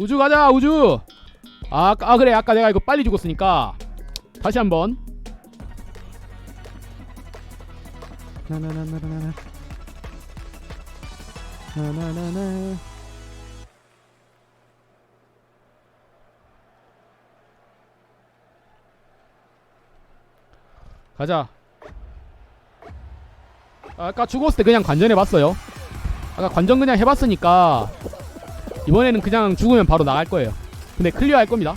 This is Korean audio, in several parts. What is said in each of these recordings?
우주 가자 우주. 아, 아 그래 아까 내가 이거 빨리 죽었으니까. 다시 한번. 나나나나나나 나나나나 가자. 아까 죽었을 때 그냥 관전해봤어요. 아까 관전 그냥 해봤으니까 이번에는 그냥 죽으면 바로 나갈 거예요. 근데 클리어 할 겁니다.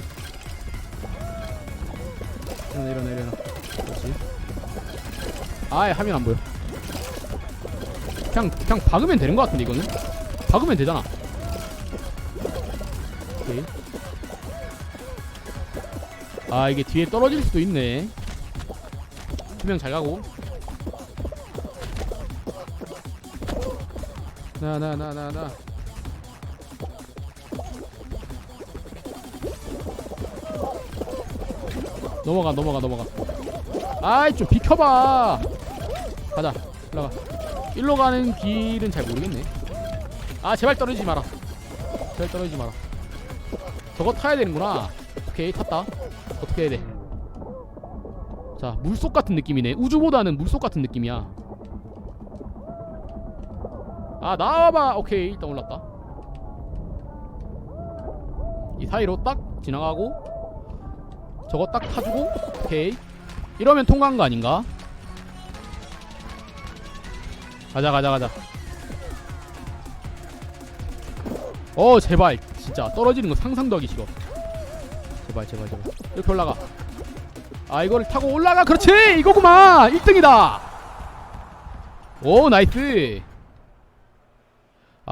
일어나 일어나 일어나. 그렇지. 아예 화면 안 보여. 그냥 그냥 박으면 되는 것 같은데 이거는? 박으면 되잖아. 오케이. 아 이게 뒤에 떨어질 수도 있네. 투명 잘 가고. 나 나 나 나나 넘어가 넘어가 넘어가. 아이 좀 비켜봐. 가자 올라가 일로 가는 길은 잘 모르겠네. 아 제발 떨어지지 마라. 제발 떨어지지 마라. 저거 타야 되는구나. 오케이 탔다. 어떻게 해야 돼 자 물속 같은 느낌이네. 우주보다는 물속 같은 느낌이야. 아 나와봐. 오케이 일단 올랐다. 이 사이로 딱 지나가고 저거 딱 타주고 오케이. 이러면 통과한 거 아닌가? 가자 가자 가자. 어 제발. 진짜 떨어지는 거 상상도 하기 싫어 제발 제발 제발. 이렇게 올라가. 아 이거를 타고 올라가. 그렇지! 이거구만! 1등이다! 오 나이스